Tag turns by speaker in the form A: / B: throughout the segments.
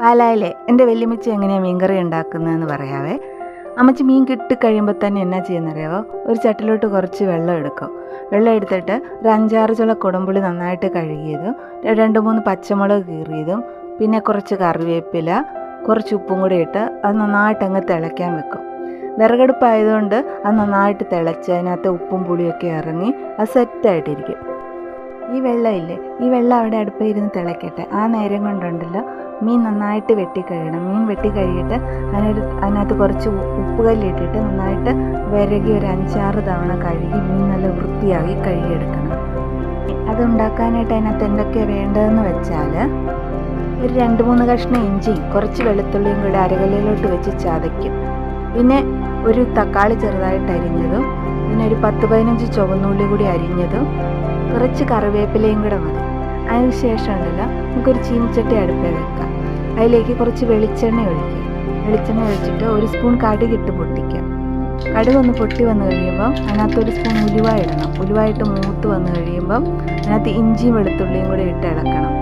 A: പാലായിലെ എന്റെ വല്യമ്മച്ചി എങ്ങനെയാണ് മീൻകറി ഉണ്ടാക്കുന്നതെന്ന് പറയാവേ. അമ്മച്ചി മീൻ കിട്ടിക്കഴിയുമ്പോൾ തന്നെ എന്നാ ചെയ്യുന്നറിയാവോ? ഒരു ചട്ടിലോട്ട് കുറച്ച് വെള്ളം എടുക്കും. വെള്ളം എടുത്തിട്ട് ഒരു അഞ്ചാറ് ചുള കുടമ്പുളി നന്നായിട്ട് കഴുകിയതും രണ്ട് മൂന്ന് പച്ചമുളക് കീറിയതും പിന്നെ കുറച്ച് കറിവേപ്പില കുറച്ച് ഉപ്പും കൂടി ഇട്ട് അത് നന്നായിട്ട് അങ്ങ് തിളയ്ക്കാൻ വെക്കും. വിറകടുപ്പായതുകൊണ്ട് അത് നന്നായിട്ട് തിളച്ച് അതിനകത്ത് ഉപ്പും പുളിയൊക്കെ ഇറങ്ങി അത് സെറ്റായിട്ടിരിക്കും ഈ വെള്ളമില്ലേ? ഈ വെള്ളം അവിടെ അടുപ്പ് ഇരുന്ന് തിളയ്ക്കട്ടെ ആ നേരം കൊണ്ടുണ്ടല്ലോ. മീൻ നന്നായിട്ട് വെട്ടിക്കഴിയണം മീൻ വെട്ടിക്കഴുകിയിട്ട് അതിനൊരു അതിനകത്ത് കുറച്ച് ഉപ്പുകല്ലിട്ടിട്ട് നന്നായിട്ട് വിരകി ഒരു അഞ്ചാറ് തവണ കഴുകി മീൻ നല്ല വൃത്തിയാക്കി കഴുകിയെടുക്കണം. അതുണ്ടാക്കാനായിട്ട് അതിനകത്ത് എന്തൊക്കെയാണ് വേണ്ടതെന്ന് വെച്ചാൽ ഒരു രണ്ട് മൂന്ന് കഷ്ണം ഇഞ്ചി കുറച്ച് വെളുത്തുള്ളിയും കൂടെ അരകല്ലിലോട്ട് വെച്ച് ചതയ്ക്കും. പിന്നെ ഒരു തക്കാളി ചെറുതായിട്ട് അരിഞ്ഞതും പിന്നെ ഒരു പത്ത് പതിനഞ്ച് ചുവന്നുള്ളി കൂടി അരിഞ്ഞതും കുറച്ച് കറിവേപ്പിലയും കൂടെ മതി. അതിന് ശേഷം ഉണ്ടല്ലോ നമുക്കൊരു ചീനിച്ചട്ടി അടുപ്പിൽ വെക്കാം. അതിലേക്ക് കുറച്ച് വെളിച്ചെണ്ണ ഒഴിക്കുക വെളിച്ചെണ്ണ ഒഴിച്ചിട്ട് ഒരു സ്പൂൺ കടുകിട്ട് പൊട്ടിക്കാം. കടുക് ഒന്ന് പൊട്ടി വന്നു കഴിയുമ്പോൾ അതിനകത്ത് ഒരു സ്പൂൺ ഉലുവ ഇടണം. ഉലുവായിട്ട് മൂത്ത് വന്നു കഴിയുമ്പം അതിനകത്ത് ഇഞ്ചിയും വെളുത്തുള്ളിയും കൂടി ഇട്ട് ഇളക്കണം.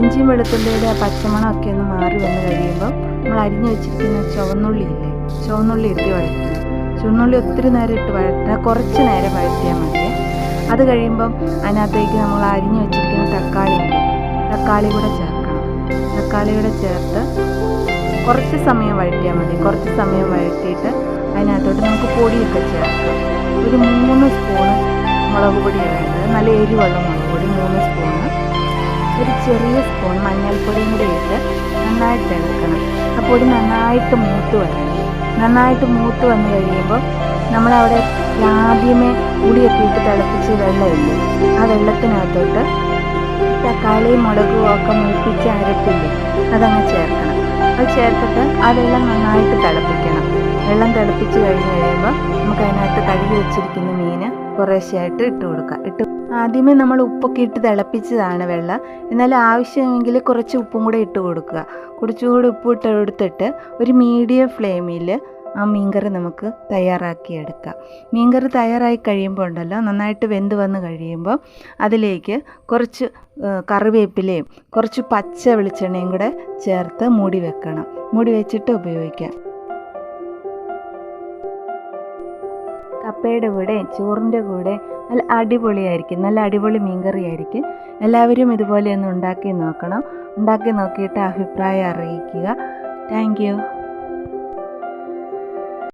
A: ഇഞ്ചിയും വെളുത്തുള്ളിയുടെ പച്ചമണമൊക്കെ ഒന്ന് മാറി വന്നു കഴിയുമ്പം നമ്മൾ അരിഞ്ഞു വെച്ചിരിക്കുന്ന ചുവന്നുള്ളി ഇല്ലേ ചുവന്നുള്ളി ഇട്ട് വഴറ്റണം ചുവന്നുള്ളി ഒത്തിരി നേരം ഇട്ട് വഴറ്റുക കുറച്ച് നേരം വഴറ്റിയാൽ മതി. അത് കഴിയുമ്പം അതിനകത്തേക്ക് നമ്മൾ അരിഞ്ഞു വെച്ചിരിക്കുന്ന തക്കാളി തക്കാളി കൂടെ ചേർക്കണം. തക്കാളി കൂടെ ചേർത്ത് കുറച്ച് സമയം വഴറ്റിയാൽ മതി. കുറച്ച് സമയം വഴറ്റിയിട്ട് അതിനകത്തോട്ട് നമുക്ക് പൊടിയൊക്കെ ചേർക്കാം. ഒരു മൂന്ന് സ്പൂണ് മുളക് പൊടിയാണ് വേണ്ടത് നല്ല എരിവുള്ള മുളക് പൊടി മൂന്ന് സ്പൂണ്. ഒരു ചെറിയ സ്പൂൺ മഞ്ഞൾപ്പൊടിയും കൂടി ഇട്ട് നന്നായിട്ട് ഇളക്കണം. ആ പൊടി നന്നായിട്ട് മൂത്ത് വരണം. നന്നായിട്ട് മൂത്ത് വന്നു കഴിയുമ്പോൾ നമ്മളവിടെ ആദ്യമേ പുളിയൊക്കെ ഇട്ട് തിളപ്പിച്ച് വെള്ളമില്ലേ? ആ വെള്ളത്തിനകത്തോട്ട് തക്കാളിയും മുളകും ഒക്കെ മുളപ്പിച്ച് അരപ്പില്ലേ? അതങ്ങ് ചേർക്കണം. അത് ചേർത്തിട്ട് അതെല്ലാം നന്നായിട്ട് തിളപ്പിക്കണം. വെള്ളം തിളപ്പിച്ച് കഴിഞ്ഞ് കഴിയുമ്പോൾ നമുക്ക് അതിനകത്ത് കഴുകി വെച്ചിരിക്കുന്ന മീൻ കുറേശ്ശെയായിട്ട് ഇട്ട് കൊടുക്കാം. ഇട്ട് ആദ്യമേ നമ്മൾ ഉപ്പൊക്കെ ഇട്ട് തിളപ്പിച്ചതാണ് വെള്ളം. എന്നാൽ ആവശ്യമെങ്കിൽ കുറച്ച് ഉപ്പും കൂടെ ഇട്ട് കൊടുക്കുക. കുറച്ചുകൂടി ഉപ്പ് ഇട്ട് എടുത്തിട്ട് ഒരു മീഡിയം ഫ്ലെയിമിൽ ആ മീൻകറി നമുക്ക് തയ്യാറാക്കി എടുക്കാം മീൻകറി തയ്യാറായി കഴിയുമ്പോൾ ഉണ്ടല്ലോ നന്നായിട്ട് വെന്ത് വന്ന് കഴിയുമ്പോൾ അതിലേക്ക് കുറച്ച് കറിവേപ്പിലയും കുറച്ച് പച്ച വെളിച്ചെണ്ണയും കൂടെ ചേർത്ത് മൂടി വെക്കണം. മൂടി വെച്ചിട്ട് ഉപയോഗിക്കാം. കപ്പയുടെ കൂടെ ചോറിന്റെ കൂടെ നല്ല അടിപൊളിയായിരിക്കും. നല്ല അടിപൊളി മീൻകറി ആയിരിക്കും എല്ലാവരും ഇതുപോലെ ഒന്ന് ഉണ്ടാക്കി നോക്കണം. ഉണ്ടാക്കി നോക്കിയിട്ട് അഭിപ്രായം അറിയിക്കുക. താങ്ക്